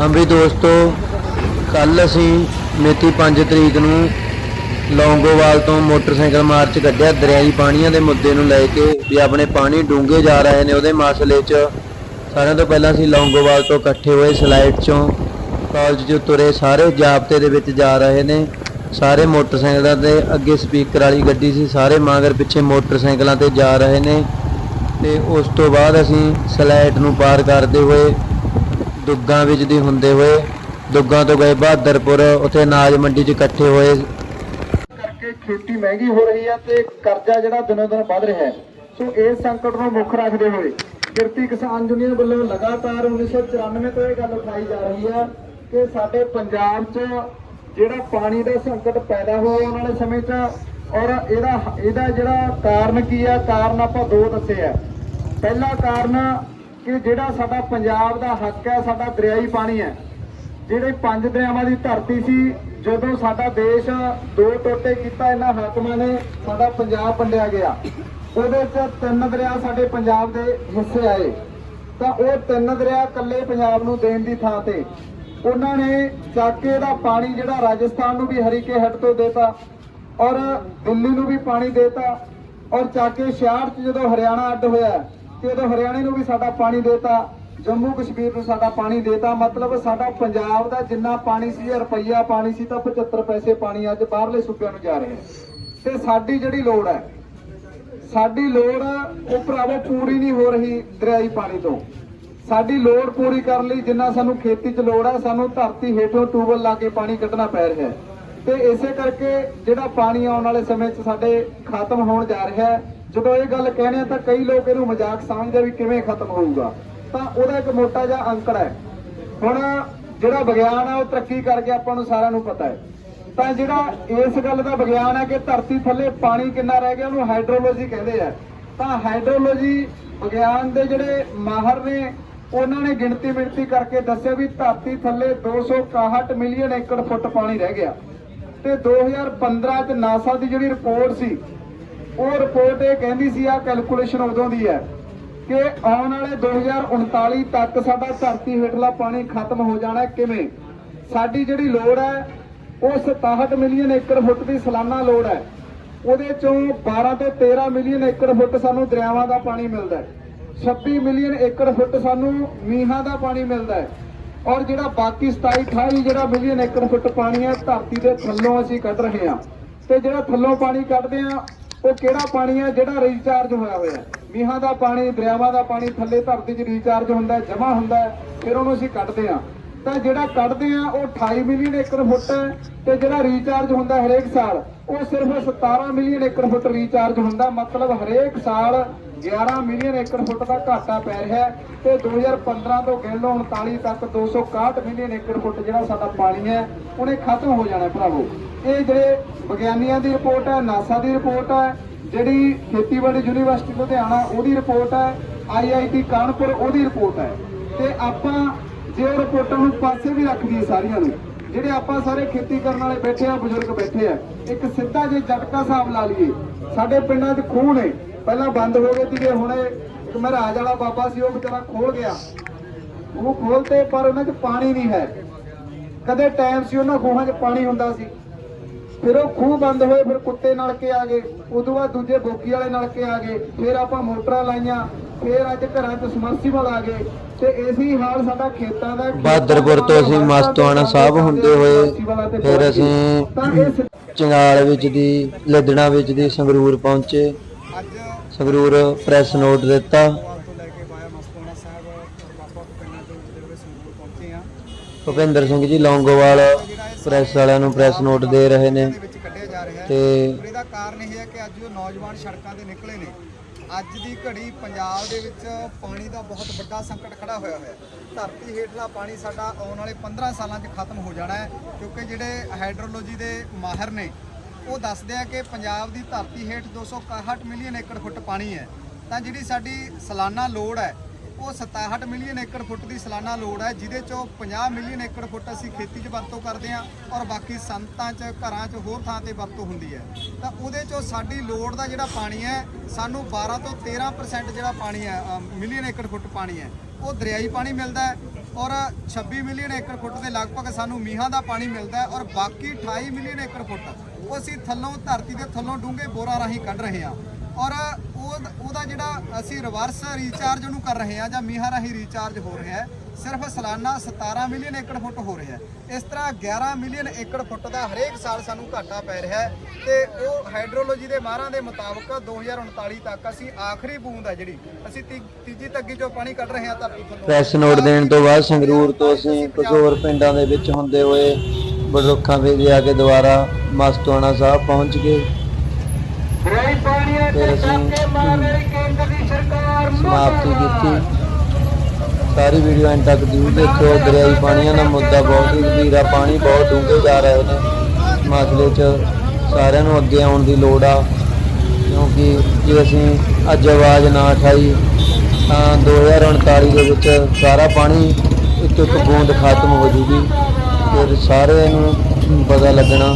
ਹਾਂ ਵੀ ਦੋਸਤੋ ਕੱਲ ਅਸੀਂ ਮਿਤੀ 5 ਤਰੀਕ ਨੂੰ ਲੌਂਗੋਵਾਲ ਤੋਂ ਮੋਟਰਸਾਈਕਲ ਮਾਰਚ ਕੱਢਿਆ, ਦਰਿਆਈ ਪਾਣੀਆਂ ਦੇ ਮੁੱਦੇ ਨੂੰ ਲੈ ਕੇ ਵੀ ਆਪਣੇ ਪਾਣੀ ਡੂੰਘੇ ਜਾ ਰਹੇ ਨੇ। ਉਹਦੇ ਮਸਲੇ 'ਚ ਸਾਰਿਆਂ ਤੋਂ ਪਹਿਲਾਂ ਅਸੀਂ ਲੌਂਗੋਵਾਲ ਤੋਂ ਇਕੱਠੇ ਹੋਏ, ਸਲਾਈਡ 'ਚੋਂ ਕਾਲਜ 'ਚ ਤੁਰੇ, ਸਾਰੇ ਜਾਬਤੇ ਦੇ ਵਿੱਚ ਜਾ ਰਹੇ ਨੇ। ਸਾਰੇ ਮੋਟਰਸਾਈਕਲਾਂ ਤੇ ਅੱਗੇ ਸਪੀਕਰ ਵਾਲੀ ਗੱਡੀ ਸੀ, ਸਾਰੇ ਮਾਂਗਰ ਪਿੱਛੇ ਮੋਟਰਸਾਈਕਲਾਂ ਤੇ ਜਾ ਰਹੇ ਨੇ। ਤੇ ਉਸ ਤੋਂ ਬਾਅਦ ਅਸੀਂ ਸਲੈਟ ਨੂੰ ਪਾਰ ਕਰਦੇ ਹੋਏ ਦੁੱਗਾਂ ਵਿੱਚ ਦੀ ਹੁੰਦੇ ਹੋਏ, ਦੁੱਗਾਂ ਤੋਂ ਗਏ ਬਹਾਦਰਪੁਰ, ਉੱਥੇ ਅਨਾਜ ਮੰਡੀ 'ਚ ਇਕੱਠੇ ਹੋਏ। ਕਰਕੇ ਖੇਤੀ ਮਹਿੰਗੀ ਹੋ ਰਹੀ ਹੈ ਤੇ ਕਰਜ਼ਾ ਜਿਹੜਾ ਦਿਨੋਂ ਦਿਨ ਵੱਧ ਰਿਹਾ ਹੈ। ਸੋ ਇਸ ਸੰਕਟ ਨੂੰ ਮੁੱਖ ਰੱਖਦੇ ਹੋਏ ਕਿਰਤੀ ਕਿਸਾਨ ਯੂਨੀਅਨ ਵੱਲੋਂ ਲਗਾਤਾਰ 1994 ਤੋਂ ਇਹ ਗੱਲ ਉਠਾਈ ਜਾ ਰਹੀ ਹੈ ਕਿ ਸਾਡੇ ਪੰਜਾਬ 'ਚ ਜਿਹੜਾ ਪਾਣੀ ਦਾ ਸੰਕਟ ਪੈਦਾ ਹੋਇਆ ਆਉਣ ਵਾਲੇ ਸਮੇਂ 'ਚ ਔਰ ਇਹਦਾ ਇਹਦਾ ਜਿਹੜਾ ਕਾਰਨ ਕੀ ਹੈ ਕਾਰਨ ਆਪਾਂ ਦੋ ਦੱਸੇ ਆ। ਪਹਿਲਾ ਕਾਰਨ ਕਿ ਜਿਹੜਾ ਸਾਡਾ ਪੰਜਾਬ ਦਾ ਹੱਕ ਹੈ, ਸਾਡਾ ਦਰਿਆਈ ਪਾਣੀ ਹੈ। ਜਿਹੜੇ ਪੰਜ ਦਰਿਆਵਾਂ ਦੀ ਧਰਤੀ ਸੀ, ਜਦੋਂ ਸਾਡਾ ਦੇਸ਼ ਦੋ ਟੋਟੇ ਕੀਤਾ, ਇਹਨਾਂ ਹਾਕਮਾਂ ਨੇ ਸਾਡਾ ਪੰਜਾਬ ਵੰਡਿਆ ਗਿਆ। ਉਹਦੇ ਚ ਤਿੰਨ ਦਰਿਆ ਸਾਡੇ ਪੰਜਾਬ ਦੇ ਹਿੱਸੇ ਆਏ। ਤਾਂ ਉਹ ਤਿੰਨ ਦਰਿਆ ਇਕੱਲੇ ਪੰਜਾਬ ਨੂੰ ਦੇਣ ਦੀ ਥਾਂ ਤੇ। ਉਹਨਾਂ ਨੇ ਚਾਕੇ ਦਾ ਪਾਣੀ ਜਿਹੜਾ ਰਾਜਸਥਾਨ ਨੂੰ ਵੀ ਹਰੀਕੇ ਹੱਟ ਤੋਂ ਦੇਤਾ ਔਰ ਦਿੱਲੀ ਨੂੰ ਵੀ ਪਾਣੀ ਦੇਤਾ ਔਰ ਚਾਕੇ 66 ਚ ਜਦੋਂ ਹਰਿਆਣਾ ਅੱਡ ਹੋਇਆ ਤੇ ਉਦੋਂ ਹਰਿਆਣੇ ਨੂੰ ਵੀ ਸਾਡਾ ਪਾਣੀ ਦੇਤਾ, ਜੰਮੂ ਕਸ਼ਮੀਰ ਨੂੰ ਸਾਡਾ ਪਾਣੀ ਦੇਤਾ, ਮਤਲਬ ਸਾਡਾ ਪੰਜਾਬ ਦਾ ਜਿੰਨਾ ਪਾਣੀ ਸੀ ਰੁਪਈਆ ਪਾਣੀ ਸੀ, ਤਾਂ 75 ਪੈਸੇ ਪਾਣੀ ਅੱਜ ਬਾਹਰਲੇ ਸੂਬਿਆਂ ਨੂੰ ਜਾ ਰਿਹਾ ਤੇ ਸਾਡੀ ਜਿਹੜੀ ਲੋੜ ਹੈ, ਸਾਡੀ ਲੋੜ, ਉਹ ਭਰਾਵੋ ਪੂਰੀ ਨਹੀਂ ਹੋ ਰਹੀ ਦਰਿਆਈ ਪਾਣੀ ਤੋਂ। ਸਾਡੀ ਲੋੜ ਪੂਰੀ ਕਰਨ ਲਈ ਜਿੰਨਾ ਸਾਨੂੰ ਖੇਤੀ 'ਚ ਲੋੜ ਹੈ, ਸਾਨੂੰ ਧਰਤੀ ਹੇਠੋਂ ਟੂਬਲ ਲਾ ਕੇ ਪਾਣੀ ਕੱਢਣਾ ਪੈ ਰਿਹਾ ਹੈ। ਤੇ ਇਸੇ ਕਰਕੇ ਜਿਹੜਾ ਪਾਣੀ ਆਉਣ ਵਾਲੇ ਸਮੇਂ 'ਚ ਸਾਡੇ ਖਤਮ ਹੋਣ ਜਾ ਰਿਹਾ ਹੈ ਜਦੋਂ ਇਹ ਗੱਲ ਕਹਿੰਦੇ ਆ ਤਾਂ ਕਈ ਲੋਕ ਇਹਨੂੰ ਮਜ਼ਾਕ ਸਮਝਦੇ ਵੀ ਕਿਵੇਂ ਖਤਮ ਹੋਊਗਾ। ਤਾਂ ਉਹਦਾ ਇੱਕ ਮੋਟਾ ਜਿਹਾ ਅੰਕੜਾ ਹੈ। ਹੁਣ ਜਿਹੜਾ ਵਿਗਿਆਨ ਹੈ ਉਹ ਤਰੱਕੀ ਕਰਕੇ ਆਪਾਂ ਨੂੰ ਸਾਰਿਆਂ ਨੂੰ ਪਤਾ ਹੈ। ਤਾਂ ਜਿਹੜਾ ਇਸ ਗੱਲ ਦਾ ਵਿਗਿਆਨ ਹੈ ਕਿ ਧਰਤੀ ਥੱਲੇ ਪਾਣੀ ਕਿੰਨਾ ਰਹਿ ਗਿਆ, ਉਹਨੂੰ ਹਾਈਡਰੋਲੋਜੀ ਕਹਿੰਦੇ ਆ। ਤਾਂ ਹਾਈਡਰੋਲੋਜੀ ਵਿਗਿਆਨ ਦੇ ਜਿਹੜੇ ਮਾਹਰ ਨੇ, ਉਹਨਾਂ ਨੇ ਗਿਣਤੀ ਮਿਣਤੀ ਕਰਕੇ ਦੱਸਿਆ ਵੀ ਧਰਤੀ ਥੱਲੇ 261 ਮਿਲੀਅਨ ਏਕੜ ਫੁੱਟ ਪਾਣੀ ਰਹਿ ਗਿਆ। ਤੇ 2015 ਚ ਨਾਸਾ ਦੀ ਜਿਹੜੀ ਰਿਪੋਰਟ ਸੀ ਉਹ ਰਿਪੋਰਟ ਇਹ ਕਹਿੰਦੀ ਸੀ ਆ ਕੈਲਕੂਲੇਸ਼ਨ ਉਦੋਂ ਦੀ ਹੈ ਕਿ ਆਉਣ ਵਾਲੇ 2039 ਤੱਕ ਸਾਡਾ ਧਰਤੀ ਹੇਠਲਾ ਪਾਣੀ ਖਤਮ ਹੋ ਜਾਣਾ ਕਿਵੇਂ? ਸਾਡੀ ਜਿਹੜੀ ਲੋੜ ਹੈ, ਉਹ 67 ਮਿਲੀਅਨ ਏਕੜ ਫੁੱਟ ਦੀ ਸਾਲਾਨਾ ਲੋੜ ਹੈ। ਉਹਦੇ ਚੋਂ 12 ਤੋਂ 13 ਮਿਲੀਅਨ ਏਕੜ ਫੁੱਟ ਸਾਨੂੰ ਦਰਿਆਵਾਂ ਦਾ ਪਾਣੀ ਮਿਲਦਾ ਹੈ। 26 ਮਿਲੀਅਨ ਏਕੜ ਫੁੱਟ ਸਾਨੂੰ ਮੀਂਹਾਂ ਦਾ ਪਾਣੀ ਮਿਲਦਾ ਹੈ। ਔਰ ਜਿਹੜਾ ਬਾਕੀ 27 28 ਜਿਹੜਾ ਮਿਲੀਅਨ ਏਕੜ ਫੁੱਟ ਪਾਣੀ ਹੈ, ਧਰਤੀ ਦੇ ਥੱਲੋਂ ਅਸੀਂ ਕੱਢ ਰਹੇ ਹਾਂ। ਤੇ ਜਿਹੜਾ ਥੱਲੋਂ ਪਾਣੀ ਕੱਢਦੇ ਆ ਉਹ ਕਿਹੜਾ ਪਾਣੀ ਹੈ ਜਿਹੜਾ ਰੀਚਾਰਜ ਹੋਇਆ ਹੋਇਆ ਮੀਂਹਾਂ ਦਾ ਪਾਣੀ, ਦਰਿਆਵਾਂ ਦਾ ਪਾਣੀ ਥੱਲੇ ਧਰਤੀ 'ਚ ਰੀਚਾਰਜ ਹੁੰਦਾ ਹੈ ਹੁੰਦਾ ਫਿਰ ਉਹਨੂੰ ਅਸੀਂ ਕੱਢਦੇ ਆ ਤਾਂ ਜਿਹੜਾ ਕੱਢਦੇ ਆ ਉਹ 28 ਮਿਲੀਅਨ ਏਕੜ ਫੁੱਟ ਹੈ ਤੇ ਜਿਹੜਾ ਰੀਚਾਰਜ ਹੁੰਦਾ ਹਰੇਕ ਸਾਲ, ਉਹ ਸਿਰਫ 17 ਮਿਲੀਅਨ ਏਕੜ ਫੁੱਟ ਰੀਚਾਰਜ ਹੁੰਦਾ। ਮਤਲਬ ਹਰੇਕ ਸਾਲ 11 ਮਿਲੀਅਨ ਏਕੜ ਫੁੱਟ ਦਾ ਘਾਟਾ ਪੈ ਰਿਹਾ ਹੈ ਤੇ 2015 ਤੋਂ ਗਿਣ ਲਓ 39 ਤੱਕ 261 ਮਿਲੀਅਨ ਏਕੜ ਫੁੱਟ ਜਿਹੜਾ ਸਾਡਾ ਪਾਣੀ ਹੈ, ਉਹਨੇ ਖਤਮ ਹੋ ਜਾਣਾ ਭਰਾਵੋ। ਇਹ ਜਿਹੜੇ ਵਿਗਿਆਨੀਆਂ ਦੀ ਰਿਪੋਰਟ ਹੈ ਨਾਸਾ ਦੀ ਰਿਪੋਰਟ ਹੈ, ਜਿਹੜੀ ਖੇਤੀਬਾੜੀ ਯੂਨੀਵਰਸਿਟੀ ਲੁਧਿਆਣਾ, ਉਹਦੀ ਰਿਪੋਰਟ ਹੈ ਆਈਆਈਟੀ ਕਾਨਪੁਰ, ਉਹਦੀ ਰਿਪੋਰਟ ਹੈ। ਤੇ ਆਪਾਂ ਜੇ ਉਹ ਰਿਪੋਰਟਾਂ ਨੂੰ ਪਾਸੇ ਵੀ ਰੱਖ ਦਈਏ ਸਾਰੀਆਂ ਨੂੰ, ਜਿਹੜੇ ਆਪਾਂ ਸਾਰੇ ਖੇਤੀ ਕਰਨ ਵਾਲੇ ਬੈਠੇ ਆ, ਬਜ਼ੁਰਗ ਬੈਠੇ ਆ, ਇੱਕ ਸਿੱਧਾ ਜੇ ਜਟਕਾ ਹਿਸਾਬ ਲਾ ਲਈਏ, ਸਾਡੇ ਪਿੰਡਾਂ 'ਚ ਖੂਹ ਨੇ, ਪਹਿਲਾਂ ਬੰਦ ਹੋ ਗਏ ਸੀਗੇ, ਹੁਣ ਇੱਕ ਮਹਾਰਾਜ ਵਾਲਾ ਬਾਬਾ ਸੀ, ਉਹ ਵਿਚਾਰਾ ਖੋਲ ਗਿਆ। ਉਹ ਖੋਲਤੇ ਪਰ ਉਹਨਾਂ 'ਚ ਪਾਣੀ ਨਹੀਂ ਹੈ। ਕਦੇ ਟਾਈਮ ਸੀ, ਉਹਨਾਂ ਖੂਹਾਂ 'ਚ ਪਾਣੀ ਹੁੰਦਾ ਸੀ। ਫਿਰ ਉਹ ਖੂਹ ਬੰਦ ਹੋਏ ਫਿਰ ਕੁੱਤੇ ਨਲਕੇ ਆ ਗਏ। ਉਦੋਂ ਬਾਅਦ ਦੂਜੇ ਬੋਕੀ ਵਾਲੇ ਨਲਕੇ ਆ ਗਏ। ਫਿਰ ਆਪਾਂ ਮੋਟਰਾਂ ਲਾਈਆਂ। ਫਿਰ ਅੱਜ ਘਰਾਂ 'ਚ ਸਮਰਸੀਬਲ ਆ ਗਏ। ਤੇ ਇਸੇ ਹਾਲ ਸਾਡਾ ਖੇਤਾਂ ਦਾ। ਬਹਾਦਰਪੁਰ ਤੋਂ ਅਸੀਂ ਮਸਤਵਾਣਾ ਸਾਹਿਬ ਹੁੰਦੇ ਹੋਏ ਫਿਰ ਅਸੀਂ ਚੰਗਾਲ ਵਿੱਚ ਦੀ ਲਦਣਾ ਵਿੱਚ ਦੀ ਸੰਗਰੂਰ ਪਹੁੰਚੇ। ਸੰਗਰੂਰ ਪ੍ਰੈਸ ਨੋਟ ਦਿੱਤਾ। ਕੇ ਭੁਪਿੰਦਰ ਸਿੰਘ ਜੀ ਲੌਂਗੋਵਾਲ ਪ੍ਰੈਸ ਵਾਲਿਆਂ ਨੂੰ ਪ੍ਰੈਸ ਨੋਟ ਦੇ ਰਹੇ ਨੇ ਤੇ ਇਹਦਾ ਕਾਰਨ ਇਹ ਹੈ ਕਿ ਅੱਜ ਜੋ ਨੌਜਵਾਨ ਸੜਕਾਂ ਤੇ ਨਿਕਲੇ ਨੇ। ਅੱਜ ਦੀ ਘੜੀ ਪੰਜਾਬ ਦੇ ਵਿੱਚ ਪਾਣੀ ਦਾ ਬਹੁਤ ਵੱਡਾ ਸੰਕਟ ਖੜਾ ਹੋਇਆ ਹੋਇਆ। ਧਰਤੀ ਹੇਠਲਾ ਪਾਣੀ ਸਾਡਾ ਆਉਣ ਵਾਲੇ 15 ਸਾਲਾਂ 'ਚ ਖਤਮ ਹੋ ਜਾਣਾ ਹੈ, ਕਿਉਂਕਿ ਜਿਹੜੇ ਹਾਈਡਰੋਲੋਜੀ ਦੇ ਮਾਹਿਰ ਨੇ, ਉਹ ਦੱਸਦੇ ਆ ਕਿ ਪੰਜਾਬ ਦੀ ਧਰਤੀ ਹੇਠ 261 ਮਿਲੀਅਨ ਏਕੜ ਫੁੱਟ ਪਾਣੀ ਹੈ। ਤਾਂ ਜਿਹੜੀ ਸਾਡੀ ਸਾਲਾਨਾ ਲੋੜ ਹੈ ਉਹ 67 ਮਿਲੀਅਨ ਏਕੜ ਫੁੱਟ ਦੀ ਸਾਲਾਨਾ ਲੋੜ ਹੈ, ਜਿਹਦੇ ਚੋਂ 50 ਮਿਲੀਅਨ ਏਕੜ ਫੁੱਟ ਅਸੀਂ ਖੇਤੀ 'ਚ ਵਰਤੋਂ ਕਰਦੇ ਹਾਂ ਔਰ ਬਾਕੀ ਸੰਤਾਂ 'ਚ, ਘਰਾਂ 'ਚ ਹੋਰ ਥਾਂ ਤੇ ਵਰਤੋਂ ਹੁੰਦੀ ਹੈ। ਤਾਂ ਉਹਦੇ ਚੋਂ ਸਾਡੀ ਲੋੜ ਦਾ ਜਿਹੜਾ ਪਾਣੀ ਹੈ, ਸਾਨੂੰ 12 ਤੋਂ 13% ਜਿਹੜਾ ਪਾਣੀ ਹੈ ਮਿਲੀਅਨ ਏਕੜ ਫੁੱਟ ਪਾਣੀ ਹੈ, ਉਹ ਦਰਿਆਈ ਪਾਣੀ ਮਿਲਦਾ ਹੈ ਔਰ 26 ਮਿਲੀਅਨ ਏਕੜ ਫੁੱਟ ਦੇ ਲਗਭਗ ਸਾਨੂੰ ਮੀਂਹਾਂ ਦਾ ਪਾਣੀ ਮਿਲਦਾ ਹੈ ਔਰ ਬਾਕੀ 28 ਮਿਲੀਅਨ ਏਕੜ ਫੁੱਟ ਉਹ ਅਸੀਂ ਥੱਲੋਂ ਧਰਤੀ ਦੇ ਥੱਲੋਂ ਡੂੰਘੇ ਬੋਰਾਂ ਰਾਹੀਂ ਕੱਢ ਰਹੇ ਹਾਂ। ਔਰ ਉਹ ਉਹਦਾ ਜਿਹੜਾ ਅਸੀਂ ਰਿਵਰਸ ਰੀਚਾਰਜ ਉਹਨੂੰ ਕਰ ਰਹੇ ਹਾਂ ਜਾਂ ਮੀਂਹਾਂ ਰਾਹੀਂ ਰੀਚਾਰਜ ਹੋ ਰਿਹਾ ਹੈ। ਸਿਰਫ ਸਾਲਾਨਾ 17 ਮਿਲੀਅਨ ਏਕੜ ਫੁੱਟ ਹੋ ਰਿਹਾ ਹੈ। ਇਸ ਤਰ੍ਹਾਂ 11 ਮਿਲੀਅਨ ਏਕੜ ਫੁੱਟ ਦਾ ਹਰੇਕ ਸਾਲ ਸਾਨੂੰ ਘਾਟਾ ਪੈ ਰਿਹਾ ਹੈ ਤੇ ਉਹ ਹਾਈਡਰੋਲੋਜੀ ਦੇ ਮਾਹਰਾਂ ਦੇ ਮੁਤਾਬਕ 2039 ਤੱਕ ਅਸੀਂ ਆਖਰੀ ਬੂੰਦ ਹੈ ਜਿਹੜੀ। ਅਸੀਂ ਤੀਜੀ ਤੱਗੀ ਚੋਂ ਪਾਣੀ ਕੱਢ ਰਹੇ ਹਾਂ ਧਰਤੀ ਥੱਲੋਂ ਪ੍ਰੈਸ ਨੋਟ ਦੇਣ ਤੋਂ ਬਾਅਦ ਸੰਗਰੂਰ ਤੋਂ ਅਸੀਂ ਕੁਝ ਹੋਰ ਪਿੰਡਾਂ ਦੇ ਵਿੱਚ ਹੁੰਦੇ ਹੋਏ ਬੜਰੁੱਖਾਂ ਵੇਲੇ ਆ ਕੇ ਦੁਬਾਰਾ ਮਸਤਵਾਣਾ ਸਾਹਿਬ ਪਹੁੰਚ ਗਏ। ਫਿਰ ਅਸੀਂ ਸਮਾਪਤੀ ਕੀਤੀ। ਸਾਰੀ ਵੀਡੀਓ ਐਂਡ ਤੱਕ ਜ਼ਰੂਰ ਦੇਖਿਓ। ਦਰਿਆਈ ਪਾਣੀਆਂ ਦਾ ਮੁੱਦਾ ਬਹੁਤ ਹੀ ਗੰਭੀਰ ਆ। ਪਾਣੀ ਬਹੁਤ ਡੂੰਘੇ ਜਾ ਰਹੇ ਨੇ। ਮਸਲੇ 'ਚ ਸਾਰਿਆਂ ਨੂੰ ਅੱਗੇ ਆਉਣ ਦੀ ਲੋੜ ਆ। ਕਿਉਂਕਿ ਜੇ ਅਸੀਂ ਅੱਜ ਆਵਾਜ਼ ਨਾ ਉਠਾਈ ਤਾਂ 2039 ਦੇ ਵਿੱਚ ਸਾਰਾ ਪਾਣੀ ਇੱਕ ਇੱਕ ਬੂੰਦ ਖਤਮ ਹੋ ਜੂਗੀ। ਫਿਰ ਸਾਰਿਆਂ ਨੂੰ ਪਤਾ ਲੱਗਣਾ